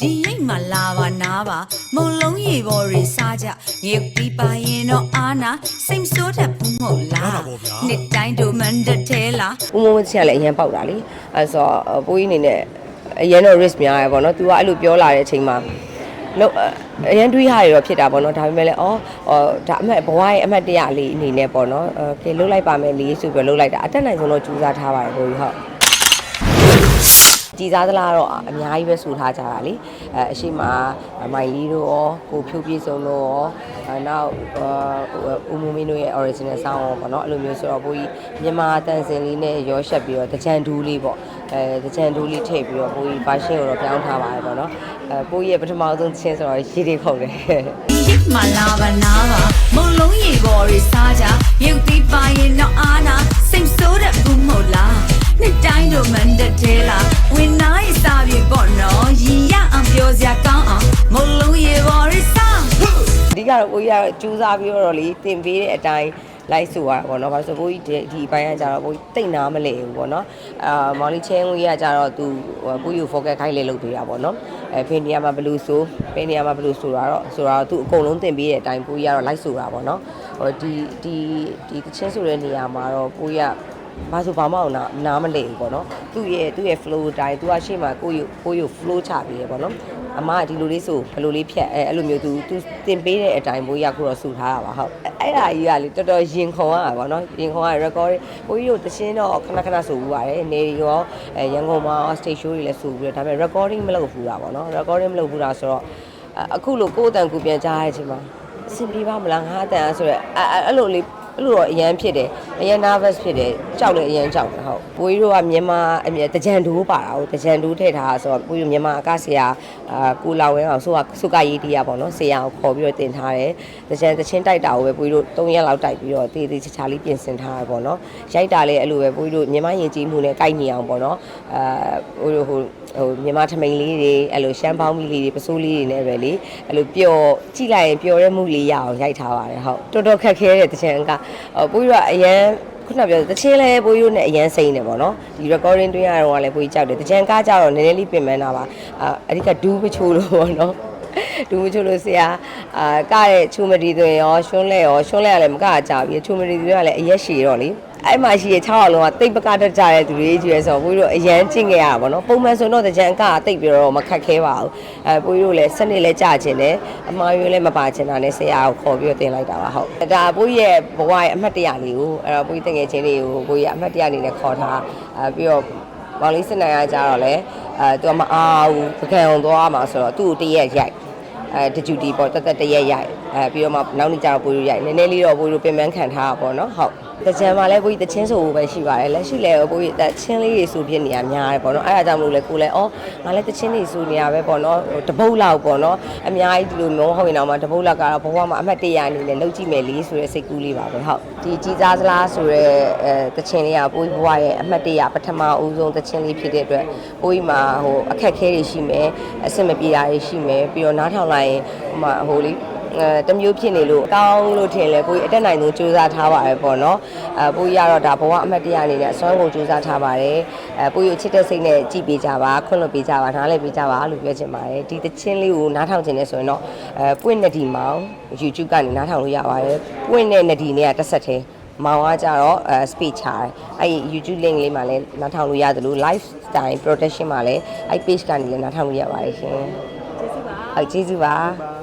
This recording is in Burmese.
ဒီရိတ်မှာလာပါနားပါမုံလုံးရေပေါ်တွေစားကြငရုတ်ပြီးပါရင်တော့အာနာစိတ်ဆိုးတတ်ဘူးမဟုတ်လားနှစ်တိုင်းတို့မန်တထဲလားဦးမမချင်းကလည်းအရင်ပေါက်တာလေအဲဆိုတော့ပိုးကြီးအနေနဲ့အရင်တော့ risk များရယ်ပေါ့နော် तू ကအဲ့လိုပြောလာတဲ့အချိန်မှာလို့အရင်တွေးရရတော့ဖြစ်တာပေါ့နော်ဒါပေမဲ့လည်းအော်အော်ဒါအမှတ်ဘဝရဲ့အမှတ်တရလေးအနေနဲ့ပေါ့နော်အဲကဲလှုပ်လိုက်ပါမယ်လေးဆိုပြီးလှုပ်လိုက်တာအတက်နိုင်ဆုံးတော့ကြိုးစားထားပါတယ်ကိုကြီးဟုတ် ကြည်စားသလားတော့အများကြီးပဲဆူထားကြတာလေအဲအရှိမမိုင်လီတို့ရောကိုဖြိုးပြေဆုံးတို့ရောအဲနောက်ဦးမူမင်းတို့ရဲ့ original sound ရောပေါ့နော်အဲ့လိုမျိုးဆိုတော့ဘိုးကြီးမြန်မာတန်စင်လေးနဲ့ရောရှက်ပြီးတော့တကြံဒူးလေးပေါ့အဲတကြံဒူးလေးထည့်ပြီးတော့ဘိုးကြီး version ကိုတော့ပြောင်းထားပါတယ်ပေါ့နော်အဲဘိုးကြီးရဲ့ပထမဆုံးချင်းဆိုတော့ရေတွေခုန်တယ်ဒီရိတ်မှာလာပါနားပါမုံလုံးရေပေါ်တွေစားကြငရုတ်ပြီးပါရင်တော့ ကတော့ကိုကြီးကတော့ကြိုးစားပြီးတော့လေတင်ပေးတဲ့အတိုင်းလိုက်ဆိုရတာပေါ့နော်။ဘာလို့ဆိုကိုကြီးဒီဒီအပိုင်းကကြတော့ကိုကြီးတိတ်နာမလဲဘူးပေါ့နော်။အာမော်လီချင်းကိုကြီးကကြတော့သူကိုကြီးကို focus ခိုင်းလေလုပ်ပေးတာပေါ့နော်။အဲဖေးနေရာမှာဘလူးဆိုဖေးနေရာမှာဘလူးဆိုတော့ဆိုတော့သူအကုန်လုံးတင်ပေးတဲ့အတိုင်းကိုကြီးကတော့လိုက်ဆိုတာပေါ့နော်။ဟိုဒီဒီဒီတချင်းဆိုတဲ့နေရာမှာတော့ကိုကြီးကဘာဆိုဘာမှအောင်နာနားမလဲဘူးပေါ့နော်သူ့ရဲ့သူ့ရဲ့ flow တိုင်းသူကရှေ့မှာကိုယူကိုယူ flow ချပေးရပေါ့နော် အမကဒီလိုလေးဆိုဘယ်လိုလေးဖြတ်အဲအဲ့လိုမျိုးသူသူတင်ပေးတဲ့အတိုင်းဘိုးရခုတော့ဆူထားတာပါဟုတ်အဲ့ဒါကြီးကလေတော်တော်ရင်ခုန်ရတာပေါ့နော်ရင်ခုန်ရ record ဘိုးကြီးတို့တခြင်းတော့ခဏခဏဆိုဘူးပါတယ်နေရောအဲရန်ကုန်မှာ stage show တွေလည်းဆိုပြီးတော့ဒါပေမဲ့ recording မလုပ်ဘူးတာပေါ့နော် recording မလုပ်ဘူးတာဆိုတော့အခုလိုကိုယ်အတန်ကိုပြန်ကြားရတဲ့အချိန်မှာအဆင်ပြေပါမလားငါအတန်ဆိုတော့အဲ့လိုလေး အဲ့လိုတော့အရန်ဖြစ်တယ်အရန် nervous ဖြစ်တယ်ကြောက်လည်းအရန်ကြောက်တယ်ဟုတ်ဘိုးကြီးတို့ကမြန်မာအမြဲတကြံဒိုးပါတာဟုတ်တကြံဒိုးထည့်ထားတာဆိုတော့ဘိုးကြီးမြန်မာအကဆရာအာကိုလောင်ဝဲအောင်ဆိုကစုကရေးတရားပေါ့နော်ဆရာကိုခေါ်ပြီးတော့တင်ထားတယ်တကြံတချင်းတိုက်တာကိုပဲဘိုးကြီးတို့3ရက်လောက်တိုက်ပြီးတော့တေးသေးချာချာလေးပြင်ဆင်ထားတာပေါ့နော်ရိုက်တာလည်းအဲ့လိုပဲဘိုးကြီးတို့မြန်မာယဉ်ကျေးမှုနဲ့ကိုက်ညီအောင်ပေါ့နော်အာဟိုဟိုဟိုမြန်မာထမိန်လေးတွေအဲ့လိုရှမ်းပေါင်းမီလေးတွေပစိုးလေးတွေနဲ့ပဲလေအဲ့လိုပျော်ကြည့်လိုက်ရင်ပျော်တဲ့မှုလေးရအောင်ရိုက်ထားပါတယ်ဟုတ်တော်တော်ခက်ခဲတဲ့တချင်ကဟိုပိုးရအရန်ခုနပြောတချင်းလဲပိုးရိုးနဲ့အရန်စိမ့်နေပေါ့နော်ဒီ recording တွင်းရတော့လည်းပိုးကြီးကြောက်တယ်တချင်ကားကြတော့နည်းနည်းလေးပြင်ပန်းတာပါအာအဓိကဒူးမချိုးလို့ပေါ့နော်ဒူးမချိုးလို့ဆရာအာကတဲ့ချိုမဒီသွင်ရောရှွန်းလဲရောရှွန်းလဲကလည်းမကကြဘူးချိုမဒီသွင်ကလည်းအရက်ရှည်တော့လေ အဲ့မှာရှိရ6အောင်လုံးကတိတ်ပကတက်ကြတဲ့သူတွေကြီးရယ်ဆိုတော့ဘိုးတို့အရန်ကျင့်ခဲ့ရတာပေါ့နော်ပုံမှန်ဆိုတော့တကြံကတိတ်ပြီးတော့မခက်ခဲပါဘူးအဲဘိုးတို့လည်းစနစ်လည်းကြာခြင်းတယ်အမှားယွင်းလည်းမပါခြင်းတာနဲ့ဆရာကိုခေါ်ပြီးတော့တင်လိုက်တာပါဟုတ်ဒါဘိုးရဲ့ဘဝရဲ့အမှတ်တရလေးကိုအဲ့တော့ဘိုးတငယ်ချင်းလေးကိုဘိုးရဲ့အမှတ်တရအနေနဲ့ခေါ်ထားအဲပြီးတော့မောင်လေးစစ်နိုင်ရကြတော့လေအဲသူကမအားဘူးပကံအောင်သွားမှာဆိုတော့သူ့ကိုတရက်ရိုက်အဲတကျူတီပေါ့တသက်တရက်ရိုက်အဲပြီးတော့မှနောက်နေ့ကျတော့ဘိုးတို့ရိုက်နည်းနည်းလေးတော့ဘိုးတို့ပြင်ပန်းခံထားတာပေါ့နော်ဟုတ်တကြံမှာလည်းဘိုးကြီးတချင်းဆိုပဲရှိပါတယ်လက်ရှိလည်းဘိုးကြီးတချင်းလေးတွေဆိုဖြစ်နေရများတယ်ပေါ့နော်အဲ့ဒါကြောင့်မလို့လဲကိုလည်းအော်ငါလည်းတချင်းတွေဆိုနေရပဲပေါ့နော်တပုတ်လောက်ပေါ့နော်အများကြီးဒီလိုမျိုးဟုတ်ရင်တော့မှတပုတ်လောက်ကတော့ဘဝမှာအမှတ်တရအနေနဲ့လှုပ်ကြည့်မယ်လေးဆိုတဲ့စိတ်ကူးလေးပါပဲဟုတ်ဒီကြီးစားစလားဆိုတဲ့အဲတချင်းလေးကဘိုးကြီးဘဝရဲ့အမှတ်တရပထမဦးဆုံးတချင်းလေးဖြစ်တဲ့အတွက်ဘိုးကြီးမှာဟိုအခက်ခဲတွေရှိမယ်အဆင်မပြေတာတွေရှိမယ်ပြီးတော့နားထောင်လိုက်ရင်ဟိုမှာဟိုလေးအဲ တမျိုးဖြစ်နေလို့ကောင်းလို့ထင်လဲကိုကြီးအတက်နိုင်ဆုံးစူးစမ်းထားပါတယ်ပေါ့နော်အဲကိုကြီးကတော့ဒါဘဝအမှတ်တရအနေနဲ့အစွမ်းကုန်စူးစမ်းထားပါတယ်အဲကိုကြီးချစ်တဲ့စိတ်နဲ့ကြည်ပေးကြပါခွင့်လွှတ်ပေးကြပါနားလည်ပေးကြပါလို့ပြောချင်ပါတယ်ဒီတချင်းလေးကိုနားထောင်ခြင်းနဲ့ဆိုရင်တော့အဲပွင့်နဒီမောင် YouTube ကနေနားထောင်လို့ရပါတယ်ပွင့်တဲ့နဒီနဲ့ကတစ်ဆက်တည်းမောင်ကကြတော့အဲ speech ချတယ်အဲ့ဒီ YouTube link လေးမှာလည်းနားထောင်လို့ရတယ်လို့ lifestyle protection မှာလည်းအဲ့ page ကနေလည်းနားထောင်လို့ရပါတယ်ရှင်ကျေးဇူးပါဟုတ်ကျေးဇူးပါ